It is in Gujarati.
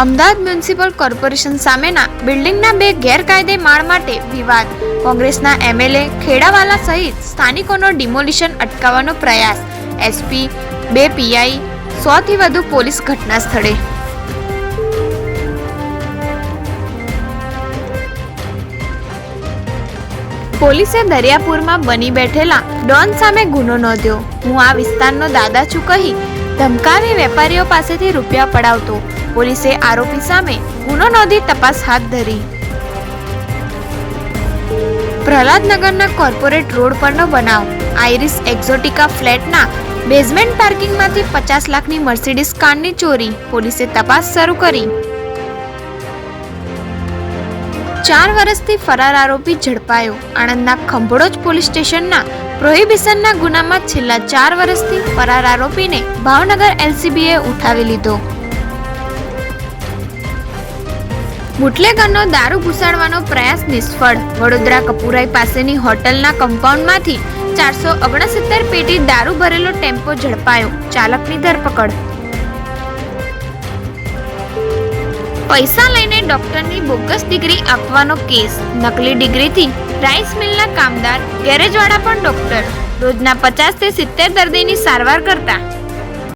અમદાવાદ મ્યુનિસિપલ કોર્પોરેશન સામેના બિલ્ડિંગના બે ગેરકાયદે માળ માટે વિવાદ. કોંગ્રેસના એમએલએ ખેડાવાલા સહિત સ્થાનિકોનો ડિમોલિશન અટકાવવાનો પ્રયાસ. એસપી, બે પીઆઈ, સોથી વધુ પોલીસ ઘટના સ્થળે પોલીસે દરિયાપુરમાં બની બેઠેલા ડોન સામે ગુનો નોંધ્યો. હું આ વિસ્તારનો દાદા છું કહી ધમકાવી વેપારીઓ પાસેથી રૂપિયા પડાવતો. પોલીસે આરોપી સામે ગુનો નોંધી તપાસ હાથ ધરી. પ્રહલાદનગરના કોર્પોરેટ રોડ પરનો બનાવ. આઈરિસ એક્ઝોટિકા ફ્લેટના બેઝમેન્ટ પાર્કિંગમાંથી પચાસ લાખની મર્સિડીઝ કારની ચોરી. પોલીસે તપાસ શરૂ કરી. ચાર વર્ષથી ફરાર આરોપી ઝડપાયો. આણંદના ખંભોળોજ પોલીસ સ્ટેશનના પ્રોહિબિશનના ગુનામાં છેલ્લા ચાર વર્ષથી ફરાર આરોપીને ભાવનગર એલસીબીએ ઉઠાવી લીધો. બુટલેગરનો દારૂ ઘુસાડવાનો પ્રયાસ નિષ્ફળ. વડોદરા કપુરાઈ પાસેની હોટલના કમ્પાઉન્ડમાંથી ચારસો ઓગણસિત્તેર પેટી દારૂ ભરેલો ટેમ્પો ઝડપાયો. ચાલકની ધરપકડ. પૈસા લઈને ડોક્ટરની બોગસ ડિગ્રી આપવાનો કેસ. નકલી ડિગ્રીથી રાઈસ મિલના કામદાર, ગેરેજવાળા પણ ડોક્ટર. રોજના પચાસથી સિત્તેર દર્દીની સારવાર કરતા